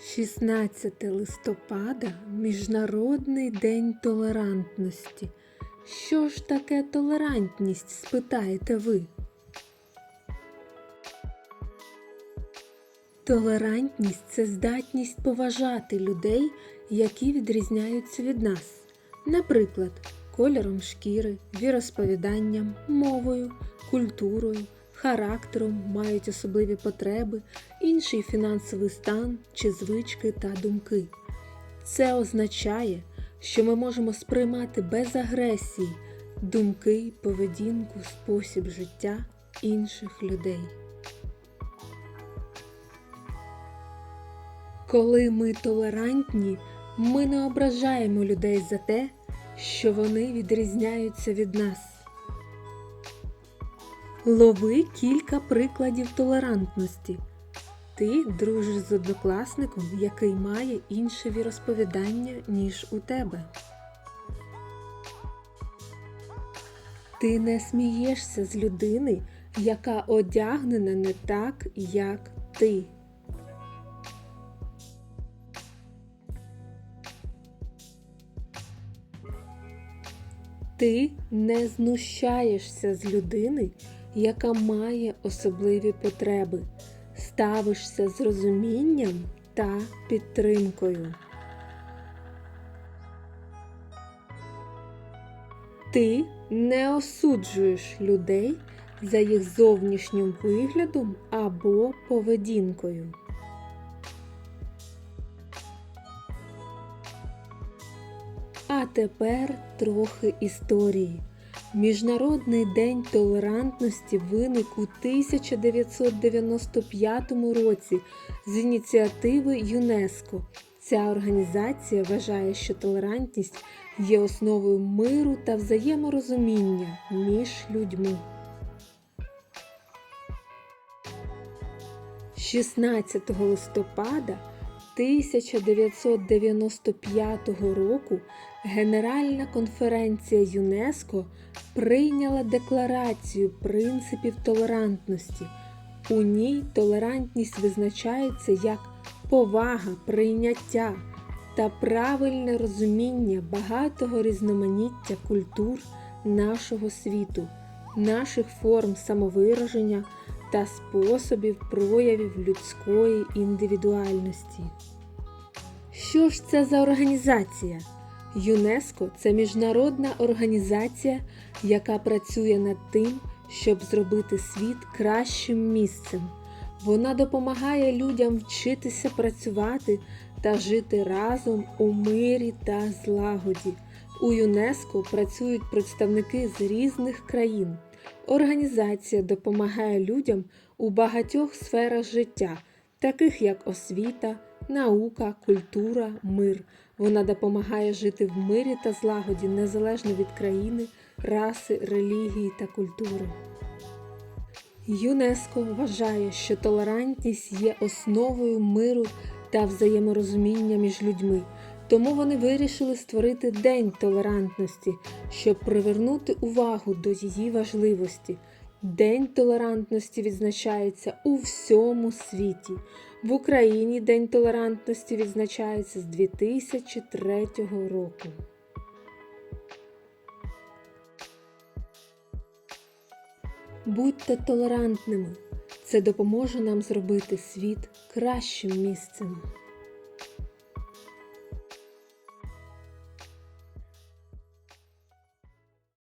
16 листопада Міжнародний день толерантності. Що ж таке толерантність, спитаєте ви? Толерантність це здатність поважати людей, які відрізняються від нас, наприклад, кольором шкіри, віросповіданням, мовою, культурою, характером, мають особливі потреби, інший фінансовий стан чи звички та думки. Це означає, що ми можемо сприймати без агресії думки, поведінку, спосіб життя інших людей. Коли ми толерантні, ми не ображаємо людей за те, що вони відрізняються від нас. Лови кілька прикладів толерантності. Ти дружиш з однокласником, який має інше віросповідання, ніж у тебе. Ти не смієшся з людини, яка одягнена не так, як ти. Ти не знущаєшся з людини, яка має особливі потреби, ставишся з розумінням та підтримкою. Ти не осуджуєш людей за їх зовнішнім виглядом або поведінкою. А тепер трохи історії. Міжнародний день толерантності виник у 1995 році з ініціативи ЮНЕСКО. Ця організація вважає, що толерантність є основою миру та взаєморозуміння між людьми. 16 листопада 1995 року Генеральна конференція ЮНЕСКО прийняла декларацію принципів толерантності. У ній толерантність визначається як повага, прийняття та правильне розуміння багатого різноманіття культур нашого світу, наших форм самовираження та способів проявів людської індивідуальності. Що ж це за організація? ЮНЕСКО це міжнародна організація, яка працює над тим, щоб зробити світ кращим місцем. Вона допомагає людям вчитися працювати та жити разом у мирі та злагоді. У ЮНЕСКО працюють представники з різних країн. Організація допомагає людям у багатьох сферах життя, таких як освіта, наука, культура, мир. Вона допомагає жити в мирі та злагоді незалежно від країни, раси, релігії та культури. ЮНЕСКО вважає, що толерантність є основою миру та взаєморозуміння між людьми. Тому вони вирішили створити День толерантності, щоб привернути увагу до її важливості. День толерантності відзначається у всьому світі. В Україні День толерантності відзначається з 2003 року. Будьте толерантними. Це допоможе нам зробити світ кращим місцем.